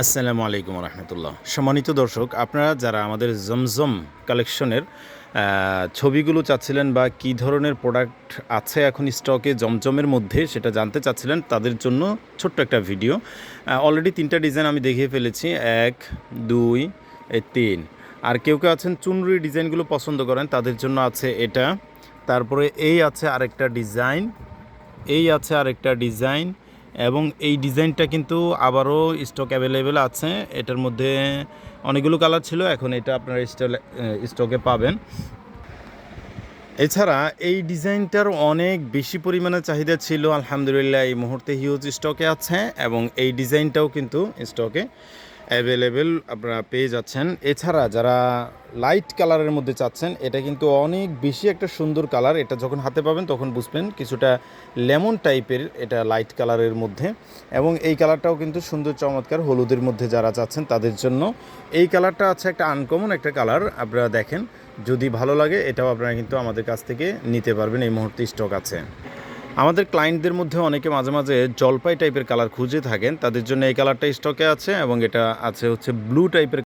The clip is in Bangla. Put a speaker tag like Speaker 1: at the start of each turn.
Speaker 1: আসসালামু আলাইকুম রহমতুল্লাহ। সম্মানিত দর্শক, আপনারা যারা আমাদের জমজম কালেকশনের ছবিগুলো চাচ্ছিলেন বা কী ধরনের প্রোডাক্ট আছে এখন স্টকে জমজমের মধ্যে সেটা জানতে চাচ্ছিলেন, তাদের জন্য ছোট্ট একটা ভিডিও অলরেডি তিনটা ডিজাইন আমি দেখিয়ে ফেলেছি। এক, দুই তিন। আর কেউ কেউ আছেন চুনরি ডিজাইনগুলো পছন্দ করেন, তাদের জন্য আছে এটা। তারপরে এই আছে আরেকটা ডিজাইন এই আছে আরেকটা ডিজাইন এবং এই ডিজাইনটা কিন্তু আবারও স্টক অ্যাভেলেবেল আছে। এটার মধ্যে অনেকগুলো কালার ছিল, এখন এটা আপনারা স্টকে পাবেন। এছাড়া এই ডিজাইনটার অনেক বেশি পরিমাণে চাহিদা ছিল, আলহামদুলিল্লাহ, এই মুহূর্তে হিউজ স্টকে আছে এবং এই ডিজাইনটাও কিন্তু স্টকে অ্যাভেলেবেল আপনারা পেয়ে যাচ্ছেন। এছাড়া যারা লাইট কালারের মধ্যে চাচ্ছেন, এটা কিন্তু অনেক বেশি একটা সুন্দর কালার এটা যখন হাতে পাবেন তখন বুঝবেন কিছুটা লেমন টাইপের এটা লাইট কালারের মধ্যে। এবং এই কালারটাও কিন্তু সুন্দর, চমৎকার হলুদের মধ্যে যারা চাচ্ছেন তাদের জন্য। এই কালারটা আছে একটা আনকমন একটা কালার আপনারা দেখেন। যদি ভালো লাগে এটাও আপনারা কিন্তু আমাদের কাছ থেকে নিতে পারবেন, এই মুহূর্তে স্টক আছে। আমাদের ক্লায়েন্টদের মধ্যে অনেকে মাঝে মাঝে জলপাই টাইপের কালার খুঁজে থাকেন। তাদের জন্য এই কালারটা স্টকে আছে এবং এটা আছে হচ্ছে ব্লু টাইপের